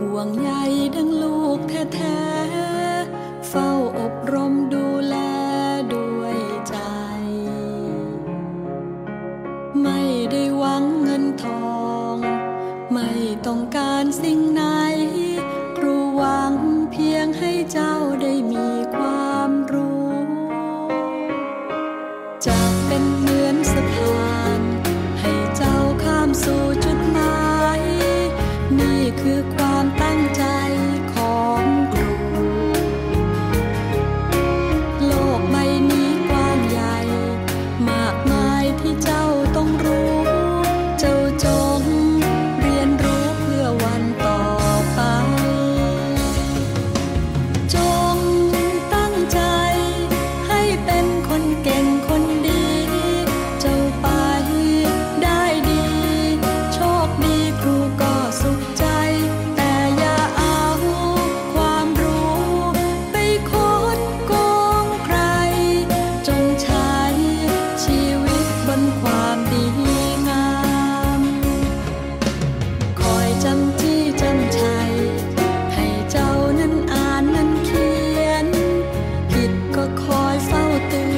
ห่วงใยดังลูกแท้ๆ เฝ้าอบรมดูแลด้วยใจ ไม่ได้หวังเงินทอง ไม่ต้องการสิ่งไหน คอยเฝ้าตื่น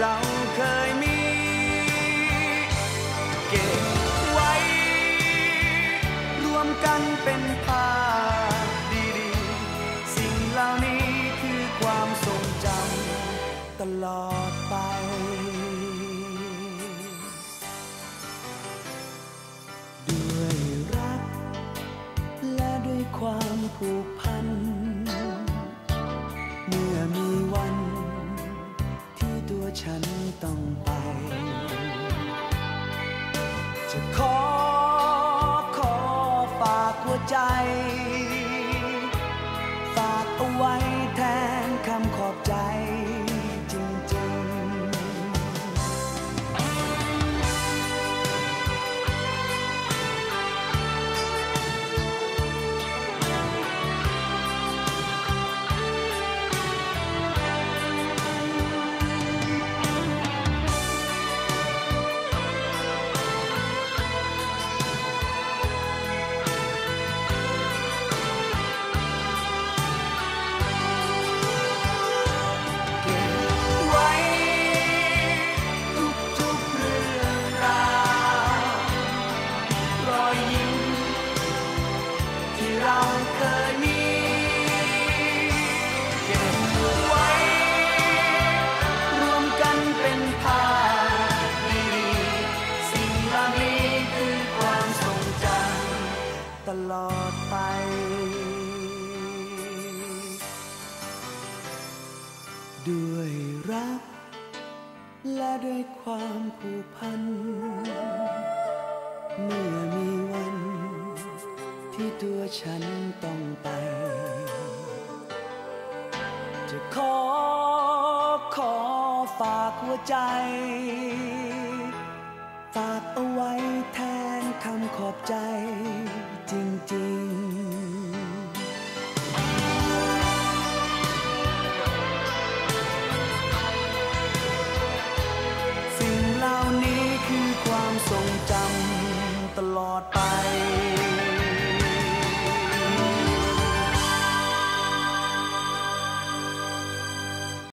เราเคยมี เก็บไว้ รวมกันเป็นภาพดีๆ สิ่งเหล่านี้คือความทรงจำตลอด ต้องไป จะขอ ผูกพัน เมื่อมีวัน ที่ตัวฉันต้องไป จะขอขอฝากหัวใจ ตลอดไป